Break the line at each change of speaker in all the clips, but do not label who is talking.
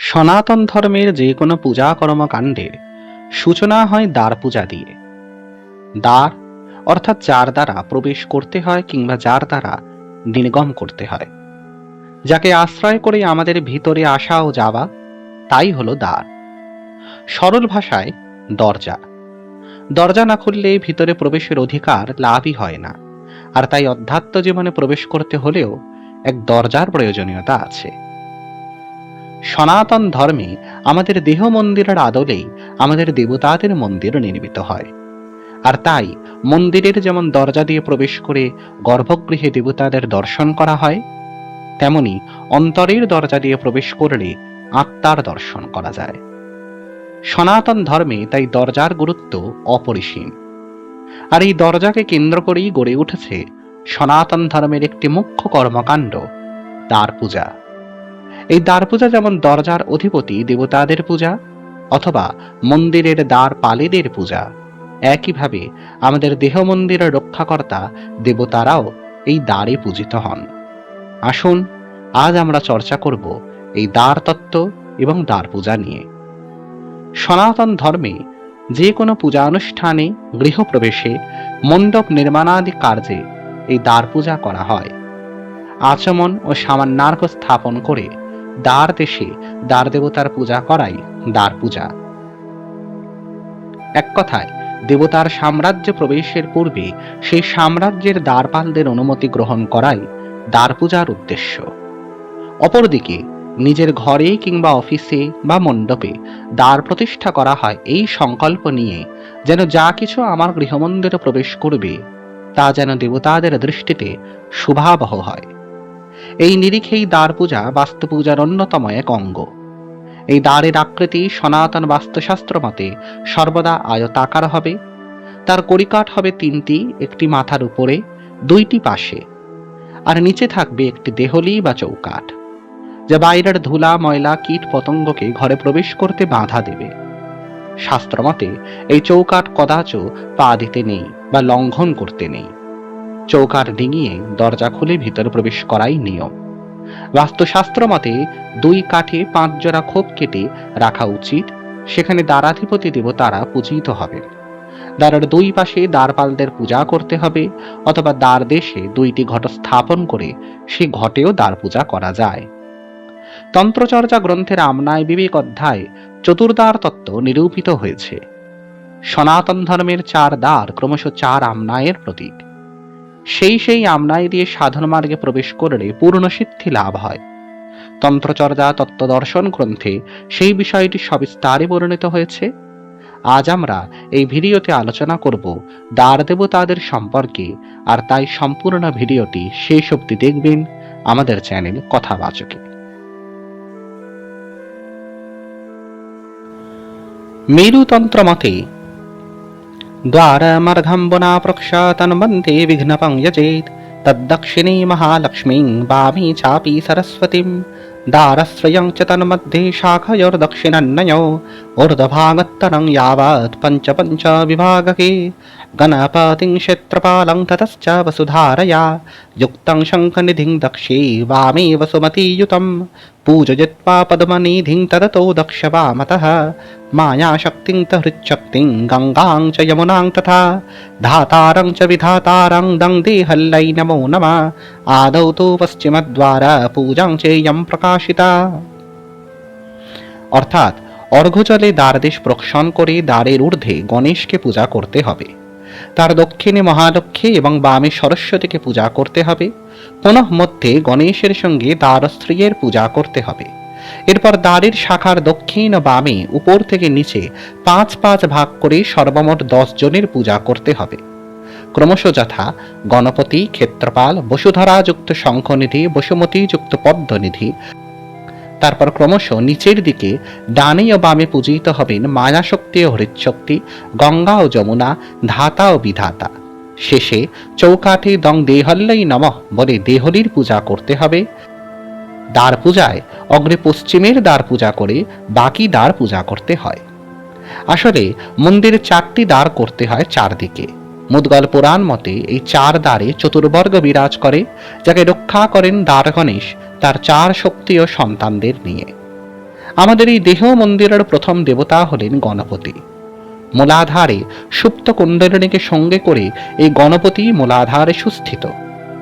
সনাতন ধর্মের যে কোনো পূজা কর্মকাণ্ডের সূচনা হয় দ্বার পূজা দিয়ে। দ্বার অর্থাৎ যার দ্বারা প্রবেশ করতে হয় কিংবা যার দ্বারা নির্গম করতে হয়। যাকে আশ্রয় করে আমাদের ভিতরে আসা ও যাওয়া, তাই হলো দ্বার। সরল ভাষায় দরজা। দরজা না খুললে ভিতরে প্রবেশের অধিকার লাভই হয় না। আর তাই অধ্যাত্ম জীবনে প্রবেশ করতে হলেও এক দরজার প্রয়োজনীয়তা আছে। সনাতন ধর্মে আমাদের দেহ মন্দিরের আদলেই আমাদের দেবতাদের মন্দির নির্মিত হয়। আর তাই মন্দিরের যেমন দরজা দিয়ে প্রবেশ করে গর্ভগৃহে দেবতাদের দর্শন করা হয়, তেমনি অন্তরের দরজা দিয়ে প্রবেশ করলে আত্মার দর্শন করা যায়। সনাতন ধর্মে তাই দরজার গুরুত্ব অপরিসীম। আর এই দরজাকে কেন্দ্র করেই গড়ে উঠেছে সনাতন ধর্মের একটি মুখ্য কর্মকাণ্ড তার পূজা। এই দ্বার পূজা যেমন দরজার অধিপতি দেবতাদের পূজা, অথবা মন্দিরের দ্বার পালেদের পূজা, একইভাবে আমাদের দেহ মন্দিরের রক্ষাকর্তা দেবতারাও এই দ্বারে পূজিত হন। আসুন, আজ আমরা চর্চা করব এই দ্বার তত্ত্ব এবং দ্বার পূজা নিয়ে। সনাতন ধর্মে যে কোনো পূজা অনুষ্ঠানে গৃহপ্রবেশে, মণ্ডপ নির্মাণাদি কার্যে এই দ্বার পূজা করা হয়। আচমন ও সামান্যার্ঘ স্থাপন করে দ্বার দেশে দ্বার দেবতার পূজা করাই দ্বার পূজা। এক কথায়, দেবতার সাম্রাজ্য প্রবেশের পূর্বে সেই সাম্রাজ্যের দ্বারপালদের অনুমতি গ্রহণ করাই দ্বার পূজার উদ্দেশ্য। অপরদিকে, নিজের ঘরে কিংবা অফিসে বা মণ্ডপে দ্বার প্রতিষ্ঠা করা হয় এই সংকল্প নিয়ে যেন যা কিছু আমার গৃহমন্দিরে প্রবেশ করবে তা যেন দেবতাদের দৃষ্টিতে শুভাবহ হয়। এই নিরিখেই দ্বার পূজা বাস্তু পূজার অন্যতম এক অঙ্গ। এই দ্বারের আকৃতি সনাতন বাস্তুশাস্ত্র মতে সর্বদা আয়তাকার হবে। তার কড়িকাঠ হবে তিনটি, একটি মাথার উপরে, দুইটি পাশে। আর নিচে থাকবে একটি দেহলি বা চৌকাঠ, যা বাইরের ধুলা, ময়লা, কীট পতঙ্গকে ঘরে প্রবেশ করতে বাধা দেবে। শাস্ত্রমতে এই চৌকাঠ কদাচ পা দিতে নেই বা লঙ্ঘন করতে নেই। চৌকাঠ ডিঙিয়ে দরজা খুলে ভিতরে প্রবেশ করাই নিয়ম। বাস্তুশাস্ত্র মতে, দুই কাঠে পাঁচ জোড়া খোপ কেটে রাখা উচিত, সেখানে দ্বারাধিপতি দেবতারা পূজিত হবেন দ্বারের দুই পাশে দ্বারপালদের পূজা করতে হবে, অথবা দ্বার দেশে দুইটি ঘট স্থাপন করে সে ঘটেও দ্বার পূজা করা যায়। তন্ত্রচর্চা গ্রন্থের আমনায় বিবেক অধ্যায় চতুর্দ্বার তত্ত্ব নিরূপিত হয়েছে। সনাতন ধর্মের চার দ্বার ক্রমশ চার আমনায়ের প্রতীক। সেই সেই আমনায় দিয়ে সাধন মার্গে প্রবেশ করলে পূর্ণ সিদ্ধি লাভ হয়। তন্ত্রচর্যা, তত্ত্বদর্শন গ্রন্থে সেই বিষয়টি সবিস্তারে বর্ণিত হয়েছে। আজ আমরা এই ভিডিওতে আলোচনা করব দ্বার দেবতাদের সম্পর্কে, আর তাই সম্পূর্ণ ভিডিওটি শেষ অব্দি দেখবেন আমাদের চ্যানেল কথাবাচকে। মেরুতন্ত্র মতে द्वारमर्घम्बुना प्रक्षातन्वन्दे विघ्नपं यजेत् तद्दक्षिणे महालक्ष्मीं वामे चापि सरस्वतीं। दारश्रयं च तन्मध्ये शाखयोर्दक्षिणन्नयो। ऊर्ध्वभागत्तरं यावत् पञ्च विभागके गणपतिं क्षेत्रपालं ततश्च वसुधारया। युक्तं शङ्खनिधिं दक्षे वामे वसुमतीयुतं पूजयित्वा पद्मनिधिं तदतो दक्ष वामतः मायाशक्तिं च हृच्छक्तिं गङ्गां च यमुनां तथा धातारं च विधातारं दङ्देहल्लै नमो नमः आदौ तु पश्चिमद्वार पूजां चेयं प्रकाशिता অর্থাৎ অর্ঘ্যজলে দ্বারদেশ প্রক্ষণ করে দ্বারের ঊর্ধ্বে গণেশকে পূজা করতে হবে তার দক্ষিণে মহালক্ষ্মী এবং বামে সরস্বতীকে পূজা করতে হবে। পুনঃ মধ্যে গণেশের সঙ্গে দ্বারস্ত্রীয়ের পূজা করতে হবে। এরপর দ্বারের শাখার দক্ষিণ বামে উপর থেকে নিচে পাঁচ পাঁচ ভাগ করে সর্বমোট দশ জনের পূজা করতে হবে। ক্রমশ যথা গণপতি, ক্ষেত্রপাল বসুধরা যুক্ত শঙ্খনিধি বসুমতী যুক্ত পদ্মনিধি তারপর ক্রমশ নিচের দিকে ডানে ও বামে পূজিত হবেন মায়াশক্তি ও হৃৎশক্তি, গঙ্গা ও যমুনা, ধাতা ও বিধাতা। শেষে চৌকাঠে দং দেহল্লই নমঃ বলে দেহলির পূজা করতে হবে। দ্বার পূজায় অগ্রে পশ্চিমের দ্বার পূজা করে বাকি দ্বার পূজা করতে হয়। আসলে মন্দিরে চারটি দ্বার করতে হয় চারদিকে। মুদগল পুরাণ মতে এই চার দ্বারে চতুর্বর্গ বিরাজ করে, যাকে রক্ষা করেন দ্বার গণেশ তার চার শক্তি ও সন্তানদের নিয়ে আমাদের এই দেহ মন্দিরের প্রথম দেবতা হলেন গণপতি মূলাধারে সুপ্ত কুণ্ডলিনীকে সঙ্গে করে এই গণপতি মূলাধারে সুস্থিত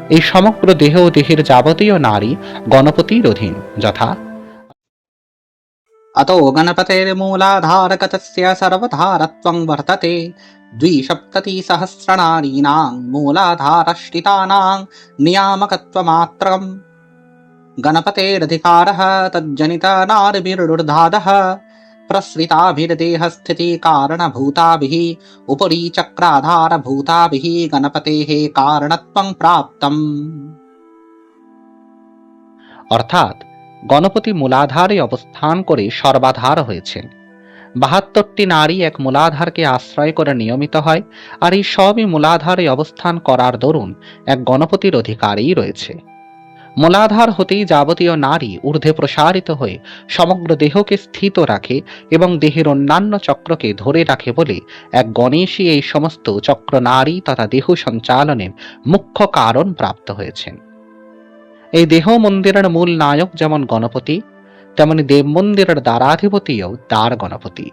এই সমগ্র দেহ ও দেহের যাবতীয় নারী গণপতির অধীন যথা अतो गणपतेर्मूलाधारकतस्य सर्वधारत्वं वर्तते द्विसप्ततिसहस्रनारीणां मूलाधारश्रितानां नियामकत्वमात्रम् गणपतेरधिकारः तज्जनितनार्भिर्दुर्धादः प्रसृताभिर्देहस्थितिकारणभूताभिः उपरि चक्राधारभूताभिः गणपतेः कारणत्वं प्राप्तम् অর্থাৎ গণপতি মূলাধারে অবস্থান করে সর্বাধার হয়েছেন বাহাত্তরটি নারী এক মূলাধারকে আশ্রয় করে নিয়মিত হয় আর এই সবই মূলাধারে অবস্থান করার দরুন এক গণপতির অধিকারই রয়েছে মূলাধার হতেই যাবতীয় নারী ঊর্ধ্বে প্রসারিত হয়ে সমগ্র দেহকে স্থিত রাখে এবং দেহের অন্যান্য চক্রকে ধরে রাখে বলে এক গণেশই এই সমস্ত চক্র নারী তথা দেহ সঞ্চালনের মুখ্য কারণ প্রাপ্ত হয়েছেন। এই দেহ মন্দিরের মূল নায়ক যেমন গণপতি, তেমনি দেব মন্দিরের দ্বারাধিপতিও দ্বার গণপতি।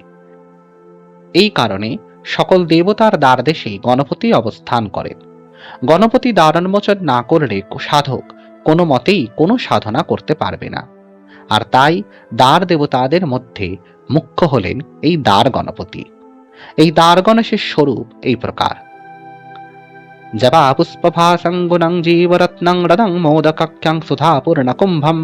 এই কারণে সকল দেবতার দ্বার দেশে গণপতি অবস্থান করেন। গণপতি দ্বারান্মোচন না করলে সাধক কোনো মতেই কোনো সাধনা করতে পারবে না। আর তাই দ্বার দেবতাদের মধ্যে মুখ্য হলেন এই দ্বার গণপতি। এই দ্বার গণেশের স্বরূপ এই প্রকার। জবা পুষ্পভাসঙ্গুণং জীবরত্নং রদং মোদকাখ্যং সুধাপূর্ণকুম্ভম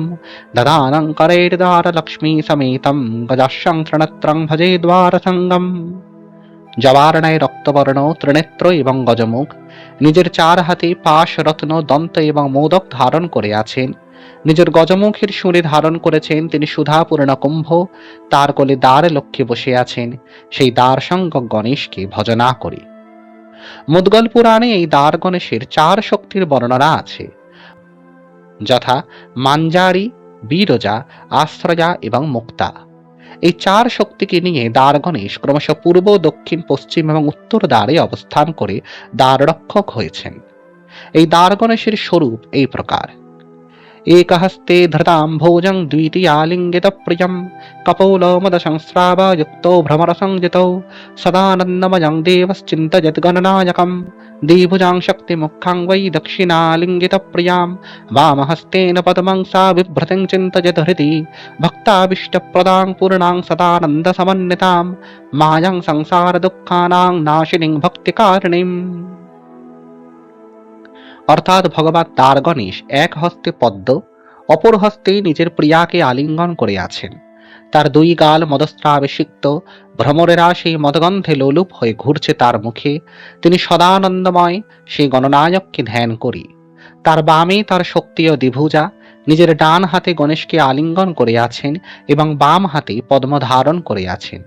দদানং করের্দারলক্ষ্মী সমেতম গজাশ্যং তৃণত্রং ভজে দ্বার সঙ্গম জবারণায় রক্তবর্ণ ত্রিনেত্র এবং গজমুখ নিজের চার হাতে পাশ রত্ন, দন্ত এবং মোদক ধারণ করে আছেন। নিজের গজমুখের সুরে ধারণ করেছেন তিনি সুধাপূর্ণ কুম্ভ। তার কোলে দ্বার লক্ষ্যে বসে আছেন। সেই দ্বার সঙ্গ গণেশকে ভজনা করি। মুদগল পুরাণে এই দ্বার গণেশের চার শক্তির বর্ণনা আছে। যথা মাঞ্জারি, বীরজা আশ্রয়া এবং মুক্তা। এই চার শক্তিকে নিয়ে দ্বার গণেশ ক্রমশ পূর্ব, দক্ষিণ, পশ্চিম এবং উত্তর দ্বারে অবস্থান করে দ্বার রক্ষক হয়েছেন। এই দ্বার গণেশের স্বরূপ এই প্রকার। एकहस्ते धृतां भोजं द्वितीयालिङ्गितप्रियं कपोलमदसंस्रावयुक्तो भ्रमरसंजितौ। सदानन्दमयं देवश्चिन्तयद्गणनायकं द्विभुजां शक्तिमुखां वै दक्षिणालिङ्गितप्रियां वामहस्तेन पद्मं सा बिभ्रतिं चिन्तयद् हृदि भक्ताभीष्टप्रदां पूर्णां सदानन्दसमन्वितां मायां संसारदुःखानां नाशिनीं भक्तिकारिणीम् অর্থাৎ ভগবান তার গণেশ এক হস্তে পদ্ম, অপর হস্তে নিজের প্রিয়াকে আলিঙ্গন করে আছেন। তার দুই গাল মদস্ত্রাবেষিক্ত ভ্রমরেরা সেই মদগন্ধে লোলুপ হয়ে ঘুরছে তার মুখে। তিনি সদানন্দময়, সেই গণনায়ককে ধ্যান করি। তার বামে তার শক্তি ও দ্বিভুজা, নিজের ডান হাতে গণেশকে আলিঙ্গন করে আছেন এবং বাম হাতে পদ্ম ধারণ করে আছেন।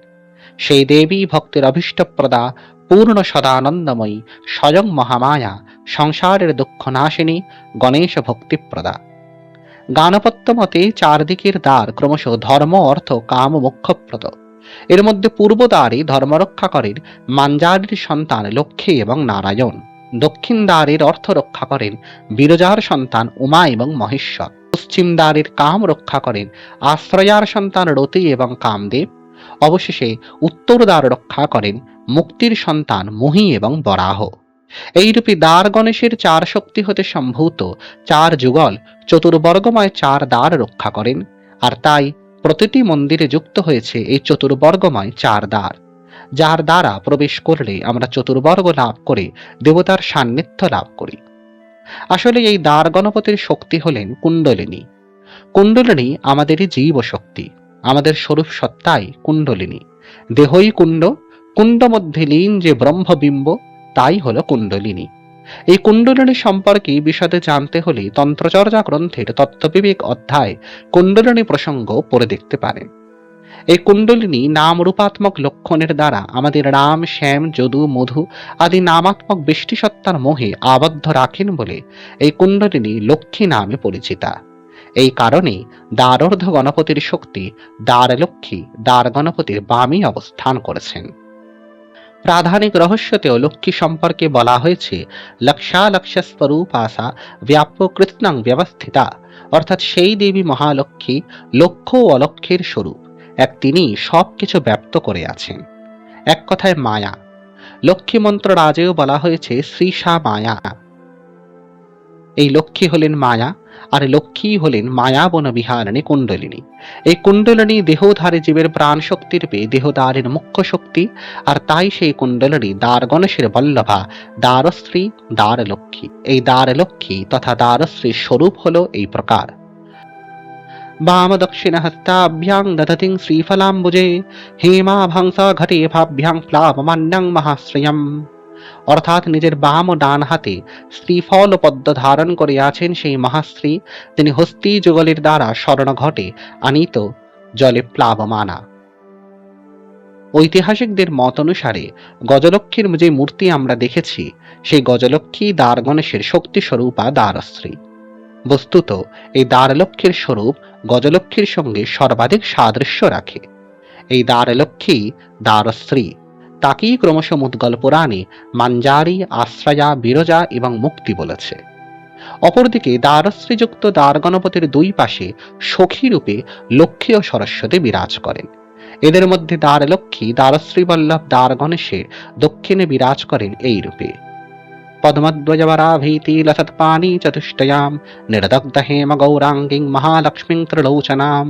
সেই দেবী ভক্তের অভীষ্টপ্রদা পূর্ণ সদানন্দময়ী, স্বয়ং মহামায়া, সংসারের দুঃখ নাশিনী গণেশ ভক্তিপ্রদা। গানপত্য মতে চারদিকের দ্বার ক্রমশ ধর্ম, অর্থ, কাম মোক্ষপ্রদ। এর মধ্যে পূর্ব দ্বারে ধর্মরক্ষা করেন মাঞ্জারির সন্তান লক্ষ্মী এবং নারায়ণ। দক্ষিণ দ্বারের অর্থ রক্ষা করেন বিরজার সন্তান উমা এবং মহেশ্বর। পশ্চিম দ্বারের কাম রক্ষা করেন আশ্রয়ার সন্তান রতি এবং কামদেব। অবশেষে উত্তর দ্বার রক্ষা করেন মুক্তির সন্তান মহি এবং বরাহ। এইরূপে দ্বার গণেশের চার শক্তি হতে সম্ভূত চার যুগল চতুর্বর্গময় চার দ্বার রক্ষা করেন, আর তাই প্রতিটি মন্দিরে যুক্ত হয়েছে এই চতুর্বর্গময় চার দ্বার। যার দ্বারা প্রবেশ করলে আমরা চতুর্বর্গ লাভ করে, দেবতার সান্নিধ্য লাভ করি। আসলে এই দ্বার গণপতির শক্তি হলেন কুণ্ডলিনী। কুণ্ডলিনী আমাদেরই জীব শক্তি আমাদের স্বরূপ সত্তাই কুণ্ডলিনী। দেহই কুণ্ড কুণ্ড মধ্যে লীন যে ব্রহ্মবিম্ব, তাই হলো কুণ্ডলিনী। এই কুণ্ডলিনী সম্পর্কে বিশদে জানতে হলে তন্ত্রচর্যা গ্রন্থের তত্ত্ববিবেক অধ্যায় কুণ্ডলিনী প্রসঙ্গ পড়ে দেখতে পারেন। এই কুণ্ডলিনী নাম রূপাত্মক লক্ষণের দ্বারা আমাদের রাম, শ্যাম, যদু, মধু আদি নামাত্মক বৃষ্টিসত্তার মোহে আবদ্ধ রাখেন বলে এই কুণ্ডলিনী লক্ষ্মী নামে পরিচিতা। এই কারণে দ্বারর্ধ গণপতির শক্তি দ্বার লক্ষ্মী দ্বার গণপতির বামে অবস্থান করেছেন। প্রাধানিক রহস্যতেও লক্ষ্মী সম্পর্কে বলা হয়েছে লক্ষালক্ষ স্বরূপাসা ব্যাপ্যকৃতনাং ব্যবস্থিতা, অর্থাৎ সেই দেবী মহালক্ষ্মী লক্ষ্য ও অলক্ষ্যের স্বরূপ, এক তিনি সব কিছু ব্যপ্ত করে আছেন। এক কথায় মায়া। লক্ষ্মী মন্ত্র রাজেও বলা হয়েছে, শ্রীষা মায়া। এই লক্ষ্মী হলেন মায়া। আর লক্ষ্মী হলেন মায়াবন বিহারিণী কুণ্ডলিনী। এই কুণ্ডলিনী দেহধারী জীবের প্রাণ শক্তি রূপে দেহদারের মুখ্য শক্তি, আর তাই সেই কুণ্ডলিনী দ্বার গণেশের বল্লভা, দ্বারশ্রী দ্বার লক্ষ্মী এই দ্বার লক্ষ্মী তথা দ্বারশ্রীর স্বরূপ হলো এই প্রকার। বাম দক্ষিণ হস্তাভ্যাং দধতিং শ্রীফলাম্বুজে হেমাভাংস ঘটে ভাভ্যাং প্লাবমান্যাং মহাশ্রয়ম। অর্থাৎ নিজের বাম ও ডান হাতে শ্রীফল পদ্ম ধারণ করে সেই মহাশ্রী তিনি হস্তি যুগলের দ্বারা স্মরণ ঘটে আনিত জলে প্লাবমানা। ঐতিহাসিকদের মত অনুসারে গজলক্ষ্মীর যে মূর্তি আমরা দেখেছি, সেই গজলক্ষ্মী দ্বার গণেশের শক্তি স্বরূপা দ্বারশ্রী। বস্তুত, এই দ্বারলক্ষ্মীর স্বরূপ গজলক্ষ্মীর সঙ্গে সর্বাধিক সাদৃশ্য রাখে। এই দ্বারলক্ষ্মী দ্বারশ্রী। তাকেই ক্রমশ মুদ্গল পুরাণে মাঞ্জারি, আশ্রয়া, বিরজা এবং মুক্তি বলেছে। অপরদিকে দ্বারশ্রীযুক্ত দ্বার গণপতির দুই পাশে সখী রূপে লক্ষ্মী ও সরস্বতী বিরাজ করেন। এদের মধ্যে দ্বার লক্ষ্মী দ্বারশ্রী বল্লভ দ্বার গণেশের দক্ষিণে বিরাজ করেন এই রূপে। পদ্মধ্বজবরাভীতি লসৎপানি চতুষ্টয়াম নির্দগ্ধ হেম গৌরাঙ্গিং মহালক্ষ্মীং ত্রিলোচনাম।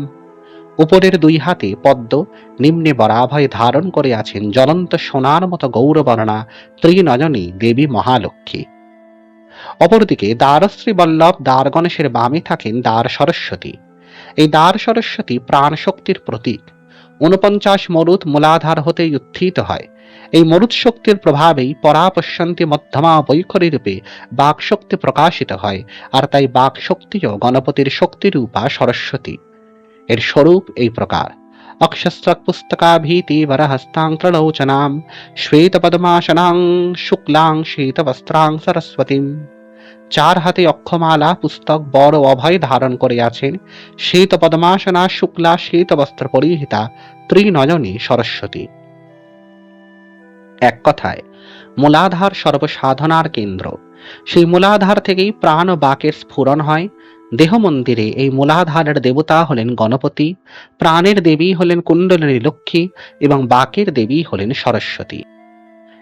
উপরের দুই হাতে পদ্ম, নিম্নে বরাভয় ধারণ করে আছেন জ্বলন্ত সোনার মতো গৌরবর্ণা ত্রিনয়নী দেবী মহালক্ষ্মী। অপরদিকে দ্বারশ্রী বল্লভ দ্বার গণেশের বামে থাকেন দ্বার সরস্বতী। এই দ্বার সরস্বতী প্রাণ শক্তির প্রতীক। ঊনপঞ্চাশ মরুদ মূলাধার হতে উত্থিত হয়। এই মরুদ শক্তির প্রভাবেই পরাপশ্যন্তি মধ্যমা বৈখরী রূপে বাক শক্তি প্রকাশিত হয়, আর তাই বাক শক্তিও গণপতির শক্তিরূপা সরস্বতী। এর স্বরূপ এই প্রকার। শ্বেত পদ্মাসনাং শুক্লাং শ্বেত বস্ত্রাং সরস্বতীম। চার হাতে অক্ষমালা, পুস্তক, বড় অভয় ধারণ করে আছেন শ্বেত পদ্মাসনা শুক্লা শ্বেত বস্ত্র পরিহিতা, ত্রিনয়নী, সরস্বতী। এক কথায়, মূলাধার সর্বসাধনার কেন্দ্র। সেই মূলাধার থেকেই প্রাণ বাকের স্ফুরণ হয়। দেহ মন্দিরে এই মূলাধারের দেবতা হলেন গণপতি, প্রাণের দেবী হলেন কুণ্ডলিনী লক্ষ্মী এবং বাকের দেবী হলেন সরস্বতী।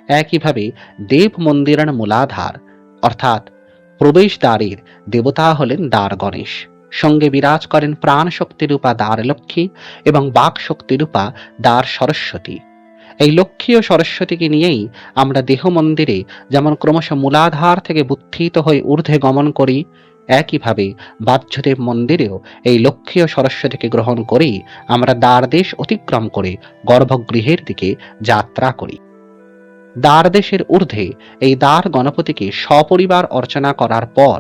একইভাবে দেব মন্দিরের মূলাধার, অর্থাৎ প্রবেশদ্বারের দেবতা হলেন দ্বার গণেশ সঙ্গে বিরাজ করেন প্রাণ শক্তিরূপা দ্বার লক্ষ্মী এবং বাক শক্তিরূপা দ্বার সরস্বতী। এই লক্ষ্মী ও সরস্বতীকে নিয়েই আমরা দেহ মন্দিরে যেমন ক্রমশ মূলাধার থেকে বুদ্ধিত হয়ে ঊর্ধ্বে গমন করি একইভাবে বাহ্যদেব মন্দিরেও এই লক্ষ্মী ও সরস্বতীকে গ্রহণ করেই আমরা দ্বার দেশ অতিক্রম করে গর্ভগৃহের দিকে যাত্রা করি। দ্বার দেশের ঊর্ধ্বে এই দ্বার গণপতিকে সপরিবার অর্চনা করার পর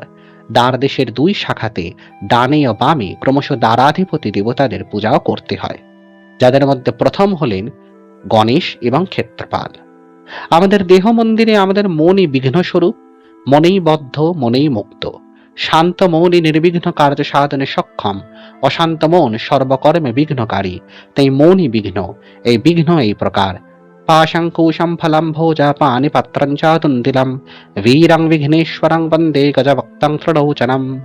দ্বার দেশের দুই শাখাতে ডানে ও বামে ক্রমশ দ্বারাধিপতি দেবতাদের পূজাও করতে হয়, যাদের মধ্যে প্রথম হলেন গণেশ এবং ক্ষেত্রপাল। আমাদের দেহ মন্দিরে আমাদের মনই বিঘ্নস্বরূপ, মনেই বদ্ধ, মনেই মুক্ত। শান্ত মনই নির্বিঘ্ন কার্য সাধনে সক্ষম। অশান্ত মন সর্বকর্মে বিঘ্নকারী। তাই মনই বিঘ্ন, এই বিঘ্ন এই প্রকার। পাশঙ্কুশম ফলম ভোজা পানি পাত্রং চাতুন্দিলম বীরং বিঘ্নেশ্বরং বন্দে গজভক্তং ত্রিলোচনম।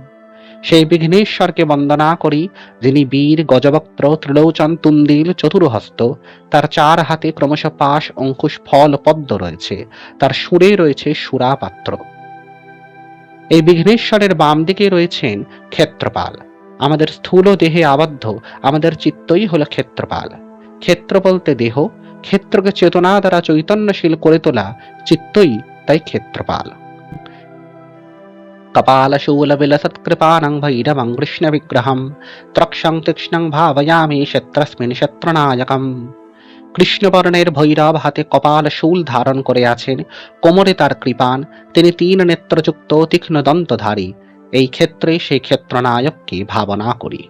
সেই বিঘ্নেশ্বরকে বন্দনা করি, যিনি বীর গজবক্ত্র ত্রিলোচন, তুন্দিল, চতুর্হস্ত। তার চার হাতে ক্রমশ পাশ, অঙ্কুশ, ফল, পদ্ম রয়েছে। তার সুরে রয়েছে সুরা পাত্র এই বিঘ্নেশ্বরের বাম দিকে রয়েছেন ক্ষেত্রপাল। আমাদের স্থূল দেহে আবদ্ধ, আমাদের চিত্তই হলো ক্ষেত্রপাল। ক্ষেত্র বলতে দেহ, ক্ষেত্রকে চেতনা দ্বারা চৈতন্যশীল করে তোলা চিত্তই তাই ক্ষেত্রপাল। কপালশূলবিলসৎকৃপাণং ভৈরবং কৃষ্ণবিগ্রহম ত্রক্ষং তীক্ষ্ণং ভাবয়ামি ক্ষেত্রস্মিন ক্ষেত্রনায়কম। কৃষ্ণবর্ণের ভৈরব হাতে কপাল শূল ধারণ করে আছেন। কোমরে তার কৃপান, তিনি তিন নেত্রযুক্ত তীক্ষ্ণ দন্তধারী। এই ক্ষেত্রে সেই ক্ষেত্রনায়ককে ভাবনা করি।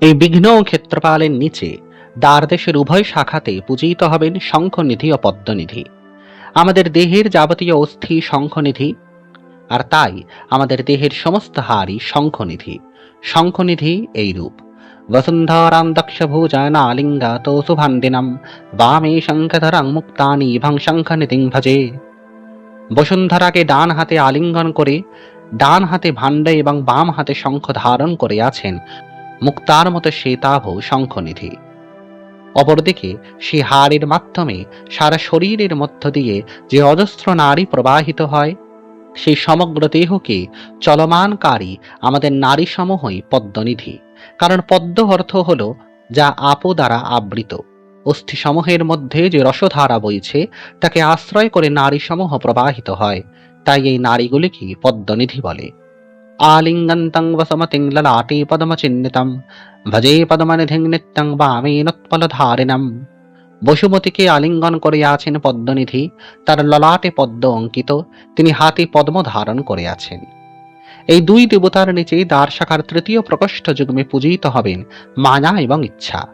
এই বিঘ্ন ক্ষেত্রপালের নিচে দ্বারদেশের উভয় শাখাতে পূজিত হবেন শঙ্খনিধি ও পদ্মনিধি। আমাদের দেহের যাবতীয় অস্থি শঙ্খনিধি, আর তাই আমাদের দেহের সমস্ত হারই শঙ্খনিধি। শঙ্খনিধি এই রূপ। বসুন্ধরাং দক্ষভুজানালিঙ্গাত শুভান্দিনম বামে শঙ্খধরাং মুক্তানি ভং শঙ্খনিধিং ভজে বসুন্ধরাকে ডান হাতে আলিঙ্গন করে, ডান হাতে ভাণ্ড এবং বাম হাতে শঙ্খ ধারণ করে আছেন। মুক্তার মতো শ্বেতাভ শঙ্খনিধি। অপরদিকে সে হাড়ের মাধ্যমে সারা শরীরের মধ্য দিয়ে যে অজস্র নারী প্রবাহিত হয়, সেই সমগ্র দেহকে চলমানকারী আমাদের নারী সমূহই পদ্মনিধি। কারণ পদ্ম অর্থ হল যা আপো দ্বারা আবৃত। অস্থিসমূহের মধ্যে যে রসধারা বইছে, তাকে আশ্রয় করে নারীসমূহ প্রবাহিত হয়। তাই এই নারীগুলিকে পদ্মনিধি বলে। ভজে পদমনিধিং নিত্যং বসুমতীকে আলিঙ্গন করে আছেন পদ্মনিধি, তার ললাটে পদ্ম অঙ্কিত, তিনি হাতে পদ্ম ধারণ করে আছেন এই দুই দেবতার নিচে দ্বার শাখার তৃতীয় প্রকোষ্ঠ যুগ্মে পূজিত হবেন মায়া এবং ইচ্ছা।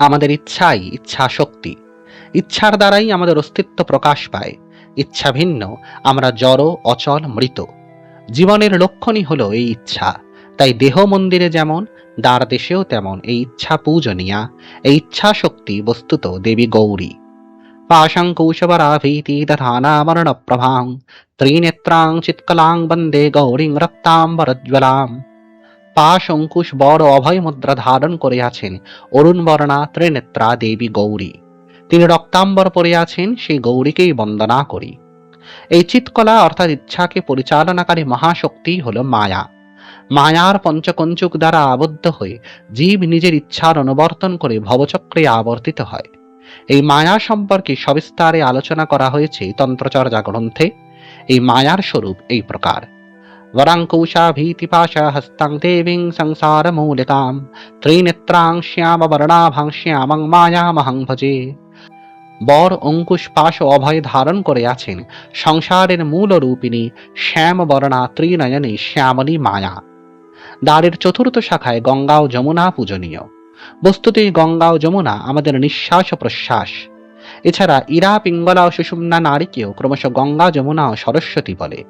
আমাদের ইচ্ছাই ইচ্ছা শক্তি। ইচ্ছার দ্বারাই আমাদের অস্তিত্ব প্রকাশ পায়। ইচ্ছা ভিন্ন, আমরা জড়, অচল, মৃত। জীবনের লক্ষণই হলো এই ইচ্ছা। তাই দেহ মন্দিরে যেমন, দ্বার দেশেও তেমন এই ইচ্ছা পূজনীয়া। এই ইচ্ছা শক্তি বস্তুত দেবী গৌরী। কৌশবরাভীতি দধানামরণ প্রভাং ত্রিনেত্রাং চিৎকলাং বন্দে গৌরীং রক্তাম্বরজ্জ্বলাম পাশ অঙ্কুশ বড় অভয় মুদ্রা ধারণ করে আছেন অরুণ বর্ণা ত্রিনেত্রা দেবী গৌরী তিনি রক্তাম্বর পরে আছেন সেই গৌরীকেই বন্দনা করি। এই চিৎকলা অর্থাৎ ইচ্ছাকে পরিচালনাকারী মহাশক্তি হল মায়া। মায়ার পঞ্চকঞ্চুক দ্বারা আবদ্ধ হয়ে জীব নিজের ইচ্ছার অনুবর্তন করে ভবচক্রে আবর্তিত হয়। এই মায়া সম্পর্কে সবিস্তারে আলোচনা করা হয়েছে তন্ত্রচর্যা গ্রন্থে এই মায়ার স্বরূপ এই প্রকার वरङ्कुशा भीतिपाशा हस्तं देवीं संसारमूलिकां त्रिनेत्रां श्यामवर्णाभां শ্যামং মায়ামহং ভজে বর অঙ্কুশ পাশ ও অভয় ধারণ করে আছেন সংসারের মূল রূপিণী শ্যাম বর্ণা ত্রিনয়নী শ্যামলী মায়া দ্বারের চতুর্থ শাখায় গঙ্গা ও যমুনা পূজনীয় বস্তুত গঙ্গা ও যমুনা, আমাদের নিঃশ্বাস ও প্রশ্বাস। এছাড়া ইরা পিঙ্গলা ও সুষুম্না নারীকেও ক্রমশ গঙ্গা, যমুনা ও সরস্বতী বলে।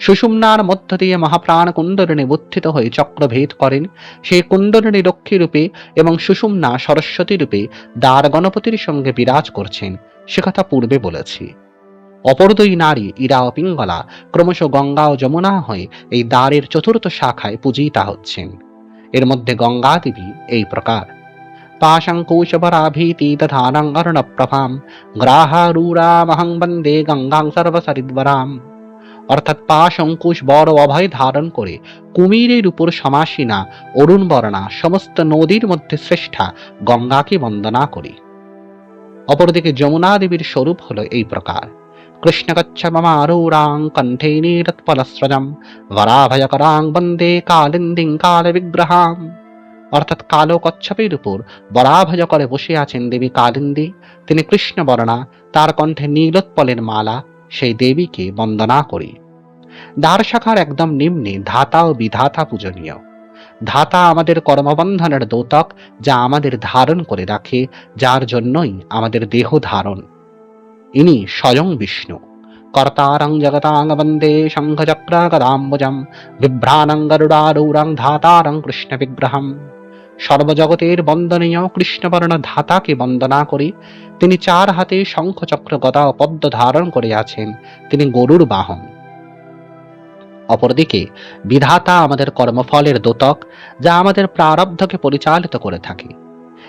সুষুম্নার মধ্য দিয়ে মহাপ্রাণ কুণ্ডলিনী বুদ্ধিত হয়ে চক্রভেদ করেন। সেই কুণ্ডলিনী লক্ষ্মী রূপে এবং সুষুম্না সরস্বতী রূপে দ্বার গণপতির সঙ্গে বিরাজ করছেন, সে কথা পূর্বে বলেছি। অপর দুই নারী, ইরা ও পিঙ্গলা, ক্রমশ গঙ্গা ও যমুনা হয়ে এই দ্বারের চতুর্থ শাখায় পূজিতা হচ্ছেন। এর মধ্যে গঙ্গা দেবী এই প্রকার। পাশঙ্কুশবরাভীতি তথানং অর্ণপ্রভাম গ্রাহারূরামহং বন্দে গঙ্গাং সর্বসরিদ্বরাম। অর্থাৎ পাশ অঙ্কুশ বড় অভয় ধারণ করে কুমিরের উপর সমাসীনা অরুণ বর্ণা সমস্ত নদীর মধ্যে শ্রেষ্ঠা গঙ্গাকে বন্দনা করি। অপরদিকে যমুনা দেবীর স্বরূপ হলো এই প্রকার। মমারূঢ়াং কণ্ঠে নীরৎপলস্রজম বরাভয়করাং বন্দে কালিন্দিং কাল বিগ্রহাম অর্থাৎ কালো কচ্ছপের উপর বরাভয় করে বসে আছেন দেবী কালিন্দী তিনি কৃষ্ণ বর্ণা তার কণ্ঠে নীলোৎপলের মালা সেই দেবীকে বন্দনা করি দ্বার শাখার একদম নিম্নে ধাতা ও বিধাতা পূজনীয় ধাতা আমাদের কর্মবন্ধনের দোতক যা আমাদের ধারণ করে রাখে যার জন্যই আমাদের দেহ ধারণ ইনি স্বয়ং বিষ্ণু। কর্তারং জগতাং বন্দে শঙ্খচক্র গদাম্বুজম বিভ্রাণং গরুড়ারূঢ়ং ধাতারং কৃষ্ণ বিগ্রহম সর্বজগতের বন্দনীয় কৃষ্ণবর্ণ ধাতাকে বন্দনা করি তিনি চার হাতে শঙ্খ চক্র গদা পদ্ম ধারণ করে আছেন তিনি গরুর বাহন। অপরদিকে বিধাতা আমাদের কর্মফলের দোতক, যা আমাদের প্রারব্ধকে পরিচালিত করে থাকে।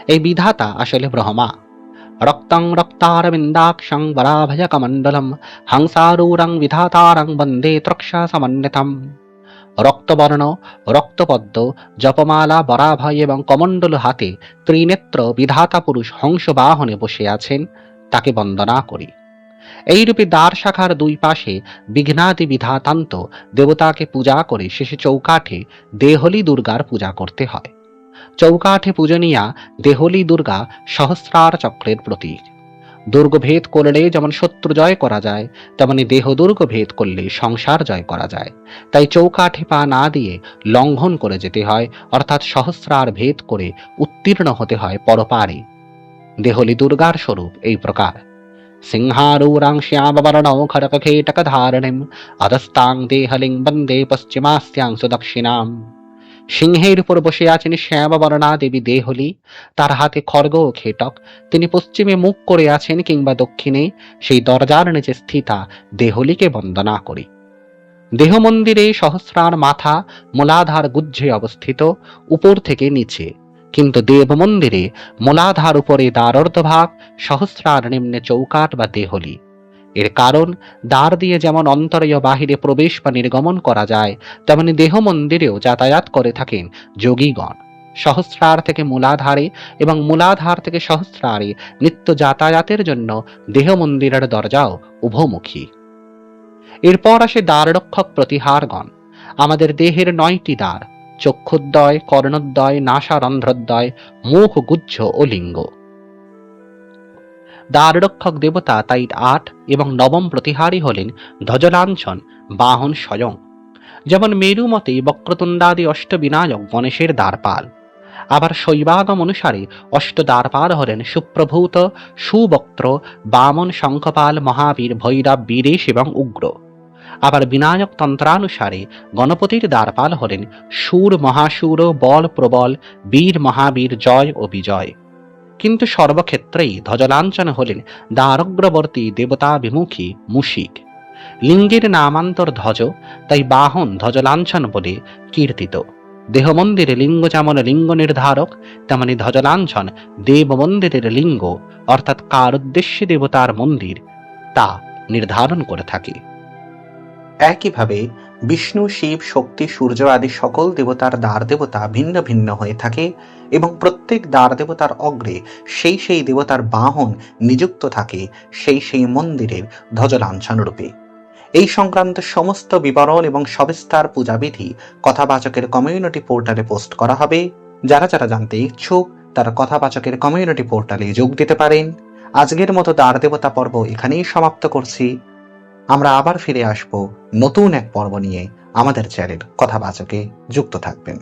এই বিধাতা আসলে ব্রহ্মা। রক্তং রক্তারবিন্দাক্ষং বরাভয়কমণ্ডলম হংসারূরং বিধাতারং বন্দে ত্রক্ষা সমন্বিতম রক্তবর্ণ রক্তপদ্ম জপমালা বরাভয় এবং কমণ্ডল হাতে ত্রিনেত্র বিধাতা পুরুষ হংস বাহনে বসে আছেন, তাকে বন্দনা করি। এইরূপে দ্বার শাখার দুই পাশে বিঘ্নাদি বিধাতান্ত দেবতাকে পূজা করে শেষে চৌকাঠে দেহলি দুর্গার পূজা করতে হয়। চৌকাঠে পূজনীয়া দেহলি দুর্গা সহস্রার চক্রের প্রতীক। দুর্গভেদ করলে যেমন শত্রু জয় করা যায়, তেমনি দেহ দুর্গ ভেদ করলে সংসার জয় করা যায়। তাই চৌকাঠে পা না দিয়ে লঙ্ঘন করে যেতে হয়, অর্থাৎ সহস্রার ভেদ করে উত্তীর্ণ হতে হয় পরপারে। দেহলি দুর্গার স্বরূপ এই প্রকার। খড়কখেটক ধারণিম অধস্তাং দেহলিং বন্দে পশ্চিমাস্যাং সুদক্ষিণাম সিংহের উপর বসে আছেন শ্যামবর্ণা দেবী দেহলি। তার হাতে খড়গ ও খেটক। তিনি পশ্চিমে মুখ করে আছেন কিংবা দক্ষিণে। সেই দরজার নিচে স্থিতা দেহলিকে বন্দনা করি। দেহ মন্দিরে সহস্রার মাথা মূলাধার গুজ্জে অবস্থিত, উপর থেকে নিচে। কিন্তু দেব মন্দিরে মূলাধার উপরে দ্বারর্ধভাগ সহস্রার নিম্নে চৌকাট বা দেহলি। এর কারণ, দ্বার দিয়ে যেমন অন্তরে বাহিরে প্রবেশ বা নির্গমন করা যায়, তেমনি দেহ মন্দিরেও যাতায়াত করে থাকেন যোগীগণ। সহস্রার থেকে মূলাধারে এবং মূলাধার থেকে সহস্রারে নিত্য যাতায়াতের জন্য দেহ মন্দিরের দরজাও উভমুখী। এরপর আসে দ্বাররক্ষক প্রতিহারগণ। আমাদের দেহের নয়টি দ্বার, চক্ষুদ্বয়, কর্ণোদ্বয়, নাসারন্ধ্রদ্বয় মুখ গুচ্ছ ও লিঙ্গ। দ্বাররক্ষক দেবতা তাই আট এবং নবম প্রতিহারী হলেন ধ্বজলাঞ্ছন, বাহন স্বয়ং। যেমন মেরু মতে বক্রতুণ্ডাদি অষ্টবিনায়ক গণেশের দ্বারপাল। আবার শৈবাগম অনুসারে অষ্ট দ্বারপাল হলেন সুপ্রভূত সুবক্ত্র বামন শঙ্খপাল, মহাবীর, ভৈরব, বীরেশ এবং উগ্র। আবার বিনায়ক তন্ত্রানুসারে গণপতির দ্বারপাল হলেন সুর মহাসুর, বল প্রবল, বীর মহাবীর, জয় ও বিজয়। কিন্তু সর্বক্ষেত্রেই ধ্বজলাঞ্ছন হলেন দ্বারগ্রবর্তী দেবতাভিমুখী মুশিক। লিঙ্গের নামান্তর ধ্বজ, তাই বাহন ধ্বজলাঞ্ছন বলে কীর্তিত। দেহ মন্দিরে লিঙ্গ যেমন লিঙ্গ নির্ধারক, তেমনি ধ্বজলাঞ্ছন দেব মন্দিরের লিঙ্গ, অর্থাৎ কার উদ্দেশ্যে দেবতার মন্দির, তা নির্ধারণ করে থাকে। একইভাবে বিষ্ণু, শিব, শক্তি, সূর্য আদি সকল দেবতার দ্বার দেবতা ভিন্ন ভিন্ন হয়ে থাকে এবং প্রত্যেক দ্বার দেবতার অগ্রে সেই সেই দেবতার বাহন নিযুক্ত থাকে সেই সেই মন্দিরের ধ্বজলাঞ্ছন রূপে এই সংক্রান্ত সমস্ত বিবরণ এবং সবিস্তার পূজাবিধি কথাবাচকের কমিউনিটি পোর্টালে পোস্ট করা হবে। যারা যারা জানতে ইচ্ছুক, তারা কথাবাচকের কমিউনিটি পোর্টালে যোগ দিতে পারেন। আজকের মতো দ্বার দেবতা পর্ব এখানেই সমাপ্ত করছি। আমরা আবার ফিরে আসব নতুন এক পর্ব নিয়ে আমাদের চ্যানেল কথাবাচকে যুক্ত থাকবেন।